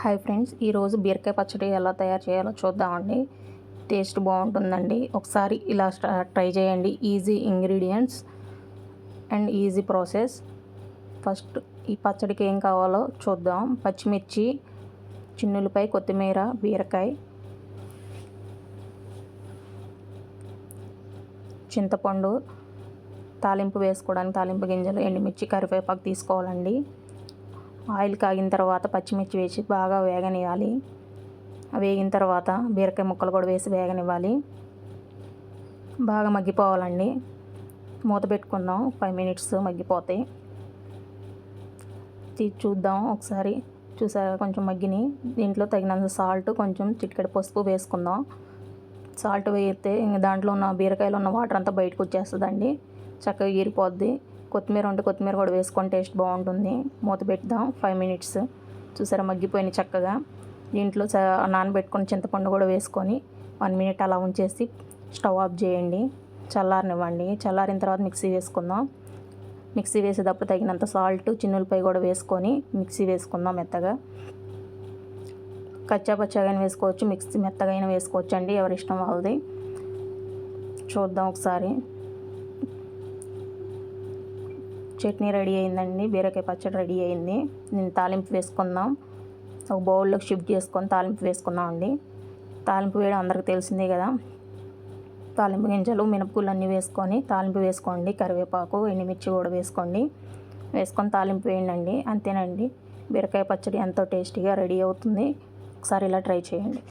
Hi friends ఈరోజు బీరకాయ పచ్చడి ఎలా తయారు చేయాలో చూద్దామండి. టేస్ట్ బాగుంటుందండి. ఒకసారి ఇలా ట్రై చేయండి. Easy ingredients and easy process. First ఈ పచ్చడికి ఏం కావాలో చూద్దాం. పచ్చిమిర్చి చిన్నులపై కొత్తిమీర బీరకాయ చింతపండు తాలింపు వేసుకోవడానికి తాలింపు గింజలు ఎండుమిర్చి కరివేపాకు తీసుకోవాలండి. ఆయిల్ కాగిన తర్వాత పచ్చిమిర్చి వేసి బాగా వేగనివ్వాలి. వేగిన తర్వాత బీరకాయ ముక్కలు కూడా వేసి వేగనివ్వాలి. బాగా మగ్గిపోవాలండి. మూత పెట్టుకుందాం. ఫైవ్ మినిట్స్ మగ్గిపోతాయి. తీసి చూద్దాం ఒకసారి. చూసారా? కొంచెం మగ్గిని దీంట్లో తగినంత సాల్ట్ కొంచెం చిటికెడు పసుపు వేసుకుందాం. సాల్ట్ వేస్తే ఇంక దాంట్లో ఉన్న బీరకాయలో ఉన్న వాటర్ అంతా బయటకు వచ్చేస్తుందండి. చక్కగా ఈరిపోద్ది. కొత్తిమీర ఉంటే కొత్తిమీర కూడా వేసుకొని టేస్ట్ బాగుంటుంది. మూత పెడదాం. ఫైవ్ మినిట్స్ చూసారా? మగ్గిపోయినాయి చక్కగా. దీంట్లో నానబెట్టుకొని చింతపండు కూడా వేసుకొని వన్ మినిట్ అలా ఉంచేసి స్టవ్ ఆఫ్ చేయండి. చల్లారనివ్వండి. చల్లారిన తర్వాత మిక్సీ వేసుకుందాం. మిక్సీ వేసేటప్పుడు తగినంత సాల్ట్ చిన్నులపై కూడా వేసుకొని మిక్సీ వేసుకుందాం మెత్తగా. కచ్చా పచ్చాగా వేసుకోవచ్చు మిక్సీ మెత్తగా అయినా వేసుకోవచ్చు అండి ఎవరి ఇష్టం వాళ్ళది. చూద్దాం ఒకసారి. చట్నీ రెడీ అయిందండి. బీరకాయ పచ్చడి రెడీ అయింది. నేను తాలింపు వేసుకుందాం. ఒక బౌల్లోకి షిఫ్ట్ చేసుకొని తాలింపు వేసుకుందాం అండి. తాలింపు వేయడం అందరికీ తెలిసిందే కదా. తాలింపు గింజలు మినపగుళ్ళు అన్నీ వేసుకొని తాలింపు వేసుకోండి. కరివేపాకు ఎండుమిర్చి కూడా వేసుకోండి. వేసుకొని తాలింపు వేయండి. అంతేనండి. బీరకాయ పచ్చడి ఎంతో టేస్టీగా రెడీ అవుతుంది. ఒకసారి ఇలా ట్రై చేయండి.